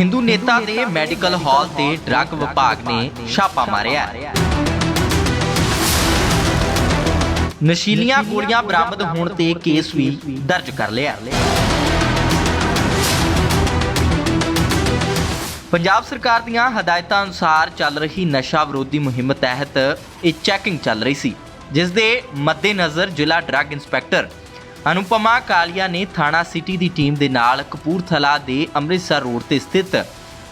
ਹਿੰਦੂ ਨੇਤਾ ਦੇ medical hall ਤੇ ਡਰੱਗ ਵਿਭਾਗ ਨੇ ਛਾਪਾ ਮਾਰਿਆ। ਨਸ਼ੀਲੀਆਂ ਗੋਲੀਆਂ ਬਰਾਮਦ ਹੋਣ ਤੇ ਕੇਸ ਵੀ ਦਰਜ ਕਰ ਲਿਆ। ਪੰਜਾਬ ਸਰਕਾਰ ਦੀਆਂ ਹਦਾਇਤਾਂ ਅਨੁਸਾਰ ਚੱਲ ਰਹੀ ਨਸ਼ਾ ਵਿਰੋਧੀ ਮੁਹਿੰਮ ਤਹਿਤ ਇਹ ਚੈਕਿੰਗ ਚੱਲ ਰਹੀ ਸੀ ਜਿਸ ਦੇ ਮੱਦੇਨਜ਼ਰ ਜ਼ਿਲ੍ਹਾ ਡਰੱਗ ਇੰਸਪੈਕਟਰ ਅਨੁਪਮਾ ਕਾਲੀਆ ਨੇ ਥਾਣਾ ਸਿਟੀ ਦੀ ਟੀਮ ਦੇ ਨਾਲ ਕਪੂਰਥਲਾ ਦੇ ਅੰਮ੍ਰਿਤਸਰ ਰੋਡ ਤੇ ਸਥਿਤ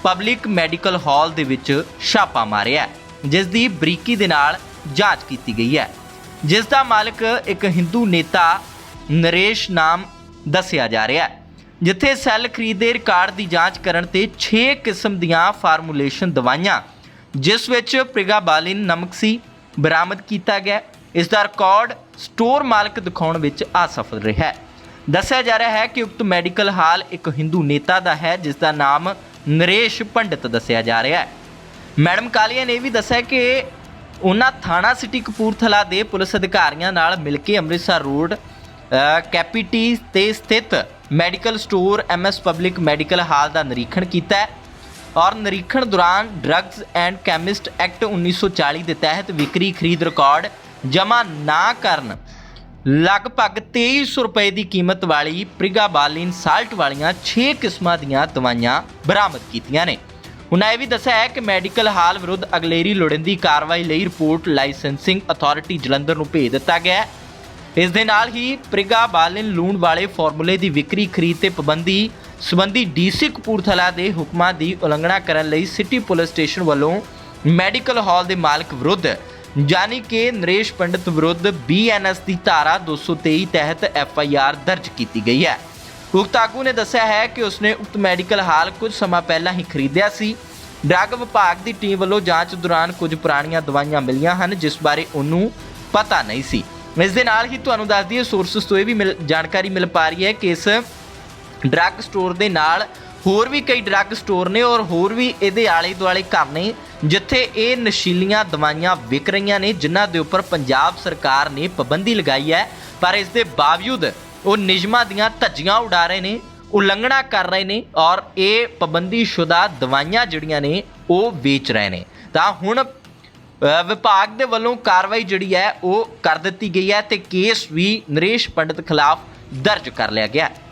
ਪਬਲਿਕ ਮੈਡੀਕਲ ਹਾਲ ਦੇ ਵਿੱਚ ਛਾਪਾ ਮਾਰਿਆ ਜਿਸ ਦੀ ਬਰੀਕੀ ਦੇ ਨਾਲ ਜਾਂਚ ਕੀਤੀ ਗਈ ਹੈ। ਜਿਸ ਦਾ ਮਾਲਕ ਇੱਕ ਹਿੰਦੂ ਨੇਤਾ ਨਰੇਸ਼ ਨਾਮ ਦੱਸਿਆ ਜਾ ਰਿਹਾ ਹੈ, ਜਿੱਥੇ ਸੈੱਲ ਖਰੀਦੇ ਰਿਕਾਰਡ ਦੀ ਜਾਂਚ ਕਰਨ ਤੇ 6 ਕਿਸਮ ਦੀਆਂ ਫਾਰਮੂਲੇਸ਼ਨ ਦਵਾਈਆਂ, ਜਿਸ ਵਿੱਚ ਪ੍ਰਿਗਾਬਾਲਿਨ ਨਮਕ ਸੀ, ਬਰਾਮਦ ਕੀਤਾ ਗਿਆ ਇਸ ਦਾ ਰਿਕਾਰਡ ਸਟੋਰ ਮਾਲਕ ਦਿਖਾਉਣ ਵਿੱਚ ਅਸਫਲ ਰਿਹਾ ਹੈ। ਦੱਸਿਆ ਜਾ ਰਿਹਾ ਹੈ ਕਿ ਉਕਤ ਮੈਡੀਕਲ ਹਾਲ ਇੱਕ ਹਿੰਦੂ ਨੇਤਾ ਦਾ ਹੈ ਜਿਸ ਦਾ ਨਾਮ ਨਰੇਸ਼ ਪੰਡਿਤ ਦੱਸਿਆ ਜਾ ਰਿਹਾ ਹੈ। ਮੈਡਮ ਕਾਲੀਆ ਨੇ ਇਹ ਵੀ ਦੱਸਿਆ ਕਿ ਉਹਨਾਂ ਥਾਣਾ ਸਿਟੀ ਕਪੂਰਥਲਾ ਦੇ ਪੁਲਿਸ ਅਧਿਕਾਰੀਆਂ ਨਾਲ ਮਿਲ ਕੇ ਅੰਮ੍ਰਿਤਸਰ ਰੋਡ ਕੈਪੀਟੀ ਤੇ ਸਥਿਤ medical store M S public medical hall ਦਾ ਨਿਰੀਖਣ ਕੀਤਾ ਔਰ ਨਿਰੀਖਣ ਦੌਰਾਨ ਡਰੱਗਸ ਐਂਡ ਕੈਮਿਸਟ ਐਕਟ 1940 ਦੇ ਤਹਿਤ ਵਿਕਰੀ ਖਰੀਦ ਰਿਕਾਰਡ ਜਮ੍ਹਾਂ ਨਾ ਕਰਨ। ਲਗਭਗ 2300 ਰੁਪਏ ਦੀ ਕੀਮਤ ਵਾਲੀ ਪ੍ਰਿਗਾਬਾਲਿਨ ਸਾਲਟ ਵਾਲੀਆਂ 6 ਕਿਸਮਾਂ ਦੀਆਂ ਦਵਾਈਆਂ ਬਰਾਮਦ ਕੀਤੀਆਂ ਨੇ। ਉਹਨਾਂ ਇਹ ਵੀ ਦੱਸਿਆ ਹੈ ਕਿ ਮੈਡੀਕਲ ਹਾਲ ਵਿਰੁੱਧ ਅਗਲੇਰੀ ਲੋੜੀਂਦੀ ਕਾਰਵਾਈ ਲਈ ਰਿਪੋਰਟ ਲਾਇਸੈਂਸਿੰਗ ਅਥਾਰਟੀ ਜਲੰਧਰ ਨੂੰ ਭੇਜ ਦਿੱਤਾ ਗਿਆ ਹੈ। ਇਸ ਦੇ ਨਾਲ ਹੀ ਪ੍ਰਿਗਾਬਾਲਿਨ ਲੂਣ ਵਾਲੇ ਫਾਰਮੂਲੇ ਦੀ ਵਿਕਰੀ, ਖਰੀਦ ਤੇ ਪਾਬੰਦੀ ਸੰਬੰਧੀ ਡੀਸੀ ਕਪੂਰਥਲਾ ਦੇ ਹੁਕਮਾਂ ਦੀ ਉਲੰਘਣਾ ਕਰਨ ਲਈ ਸਿਟੀ ਪੁਲਿਸ ਸਟੇਸ਼ਨ ਵੱਲੋਂ ਮੈਡੀਕਲ ਹਾਲ ਦੇ ਮਾਲਕ ਵਿਰੁੱਧ ਯਾਨੀ ਕਿ ਨਰੇਸ਼ ਪੰਡਿਤ ਵਿਰੁੱਧ ਬੀਐਨਐਸ ਦੀ ਧਾਰਾ 223 ਤਹਿਤ ਐਫਆਈਆਰ ਦਰਜ ਕੀਤੀ ਗਈ ਹੈ। ਉਕਤ ਆਗੂ ਨੇ ਦੱਸਿਆ ਹੈ ਕਿ ਉਸਨੇ ਉਕਤ ਮੈਡੀਕਲ ਹਾਲ ਕੁਝ ਸਮਾਂ ਪਹਿਲਾਂ ਹੀ ਖਰੀਦਿਆ ਸੀ। ਡਰੱਗ ਵਿਭਾਗ ਦੀ ਟੀਮ ਵੱਲੋਂ ਜਾਂਚ ਦੌਰਾਨ ਕੁਝ ਪੁਰਾਣੀਆਂ ਦਵਾਈਆਂ ਮਿਲੀਆਂ ਹਨ, ਜਿਸ ਬਾਰੇ ਉਹਨੂੰ ਪਤਾ ਨਹੀਂ ਸੀ। ਇਸ ਦੇ ਨਾਲ ਹੀ ਤੁਹਾਨੂੰ ਦੱਸ ਦਈਏ ਸੋਰਸਸ ਤੋਂ ਇਹ ਵੀ ਮਿਲ- ਜਾਣਕਾਰੀ ਮਿਲ ਪਾ ਰਹੀ ਹੈ ਕਿ ਇਸ ਡਰੱਗ ਸਟੋਰ ਦੇ ਨਾਲ ਹੋਰ ਵੀ ਕਈ ਡਰੱਗ ਸਟੋਰ ਨੇ ਔਰ ਹੋਰ ਵੀ ਇਹਦੇ ਆਲੇ ਦੁਆਲੇ ਘਰ ਨੇ, ਜਿੱਥੇ ਇਹ ਨਸ਼ੀਲੀਆਂ ਦਵਾਈਆਂ ਵਿਕ ਰਹੀਆਂ ਨੇ, ਜਿਨ੍ਹਾਂ ਦੇ ਉੱਪਰ ਪੰਜਾਬ ਸਰਕਾਰ ਨੇ ਪਾਬੰਦੀ ਲਗਾਈ ਹੈ। ਪਰ ਇਸ ਦੇ ਬਾਵਜੂਦ ਉਹ ਨਿਯਮਾਂ ਦੀਆਂ ਧੱਜੀਆਂ ਉਡਾ ਰਹੇ ਨੇ, ਉਲੰਘਣਾ ਕਰ ਰਹੇ ਨੇ ਔਰ ਇਹ ਪਾਬੰਦੀ ਸ਼ੁਦਾ ਦਵਾਈਆਂ ਜਿਹੜੀਆਂ ਨੇ, ਉਹ ਵੇਚ ਰਹੇ ਨੇ। ਤਾਂ ਹੁਣ ਵਿਭਾਗ ਦੇ ਵੱਲੋਂ ਕਾਰਵਾਈ ਜਿਹੜੀ ਹੈ, ਉਹ ਕਰ ਦਿੱਤੀ ਗਈ ਹੈ ਤੇ ਕੇਸ ਵੀ ਨਰੇਸ਼ ਪੰਡਿਤ ਖਿਲਾਫ ਦਰਜ ਕਰ ਲਿਆ ਗਿਆ ਹੈ।